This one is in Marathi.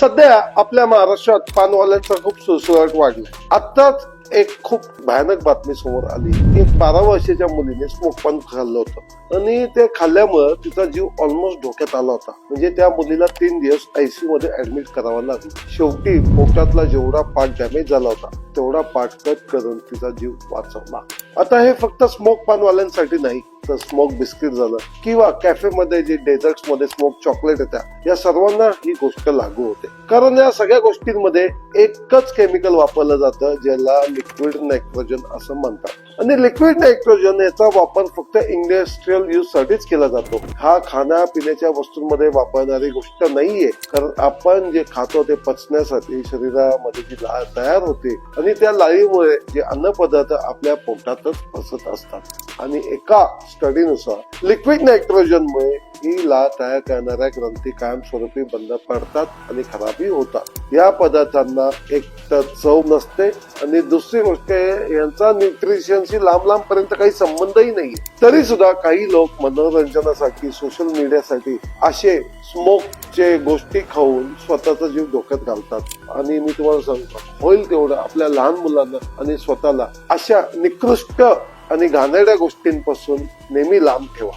सध्या आपल्या महाराष्ट्रात पानवाल्यांचा खूप सुळसुळाट वाढलाय. आत्ताच एक खूप भयानक बातमी समोर आली. एक बारा वर्षाच्या मुलीने स्मोक पान खाल्लं होतं. आणि ते खाल्ल्यामुळे तिचा जीव ऑलमोस्ट धोक्यात आला होता. म्हणजे त्या मुलीला तीन दिवस आयसीयू मध्ये ऍडमिट करावा लागला. शेवटी पोटातला जेवढा पाठ डॅमेज झाला होता तेवढा पाठ कट करून तिचा जीव वाचवला. आता हे फक्त स्मोक पानवाल्यांसाठी नाही तर स्मोक बिस्किट झालं. किंवा कॅफेमध्ये जे डेझर्टमध्ये स्मोक चॉकलेट येतात या सर्वांना ही गोष्ट लागू होते. कारण या सगळ्या गोष्टींमध्ये एकच केमिकल वापरलं जातं ज्याला लिक्विड नायट्रोजन असं म्हणतात. आणि लिक्विड नायट्रोजन याचा वापर फक्त इंडस्ट्रियल यूज साठीच केला जातो. हा खाण्या पिण्याच्या वस्तूंमध्ये वापरणारी गोष्ट नाहीये. कारण आपण जे खातो ते पचण्यासाठी शरीरामध्ये जी लाळ तयार होते आणि त्या लाळीमुळे जे अन्न पदार्थ आपल्या पोटातच फसत असतात. आणि एका स्टडीनुसार लिक्विड नायट्रोजनमुळे ही ला तयार करणाऱ्या ग्रंथी कायमस्वरूपी बंद पडतात आणि खराबी होतात. या पदार्थांना एक तर चव नसते आणि दुसरी गोष्ट आहे, यांचा न्यूट्रिशनशी लांब लांब पर्यंत काही संबंधही नाही तरी सुद्धा काही लोक मनोरंजनासाठी सोशल मीडियासाठी असे स्मोकचे गोष्टी खाऊन स्वतःचा जीव धोक्यात घालतात. आणि मी तुम्हाला सांगतो होईल तेवढं आपल्या लहान मुलांना आणि स्वतःला अशा निकृष्ट आणि घाणेरड्या गोष्टींपासून नेहमी लांब ठेवा.